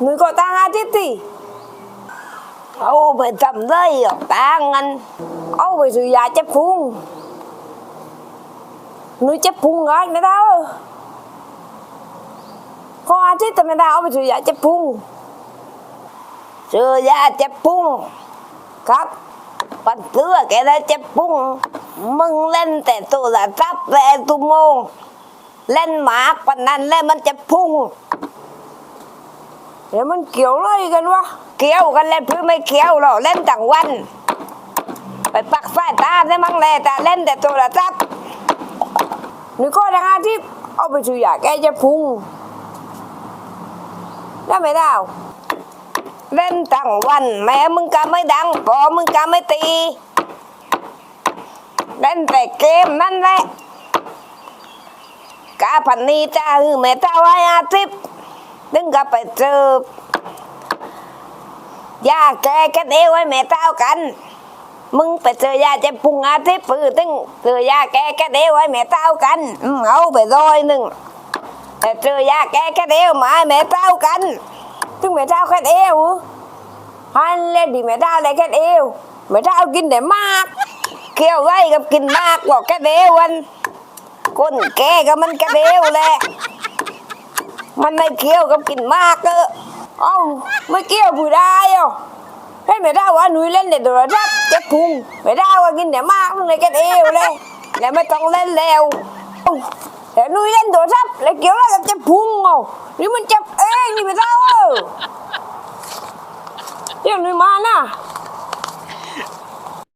หนูก็ตั้งอาทิตย์สิเอาไปทำได้หรอตังเงินเอาไปซื้อยาเจ็บพุงหนูเจ็บพุงเหรอไม่ได้พออาทิตย์แต่ไม่ได้เอาไปซื้อยาเจ็บพุงซื้อยาเจ็บปุ้งครับปันเตื้อแกได้เจ็บปุ้งมึงเล่นแต่โทรศัพท์แต่ตุโมง เล่นหมาปนันแล้วมันจะพุ่งเดี๋ยวมันเกี่ยวอะไรกันวะเกี่ยวกันเล่นพื่อไม่เกี่ยวหรอกเล่นทั้งวัน ไปปักสายตาได้มั้งแลแต่เล่นแต่โทรศัพท์หนูก็ตั้งอาทิตย์เอาไปซื้อยากแก้จ็บพุงได้ไหมดาวเล่นทั้งวัน แม่มึงก็ไม่ดังพอมึงก็ไม่ตี เล่นแต่เกมนั่นแหละ กาพันนี้จ้าฮือแม่เจ้าไว้อาทิตย์ดึงก็ไปเจอยาแกแกันเอวไว้แม่เจ้ากัน มึงไปเจอยาเจ็บพุงอาทิตย์ปือตึงเจอยาแกแกันเอวไว้แม่เจ้ากันเอาไปร้อยหนึ่งแต่เจอยาแกแกันเอวมาแม่เจ้ากันถึงแม่เท้าแค่เอวฮันเล่นดีแม่เท้าเลยแค่เอวแม่เท้ากินแต่มากเกี่ยวไว้กับกินมากกว่าแกเดวัน คนแก่ก็มันกระเดวแหละ มันไม่เกี่ยวกับกินมากเออเอ้าไม่เกี่ยวผู้ได้อะให้แม่เท้ว่าหนุ่ยเล่นแต่โทรศัพท์เจ็บพุงแม่เท้ว่ากินแต่ยมากมันเลยแค่เอวเลยแล้วไม่ต้องเล่นแล้วเอ้าแต่หนุ่ยเล่นโทรศัพท์แล้วเกี่ยวอะไรกับเจ็บพุงอะนี่มันเจ็บเองนี่แม่เท้าเออเดี๋ยวหนุ่ยมานะ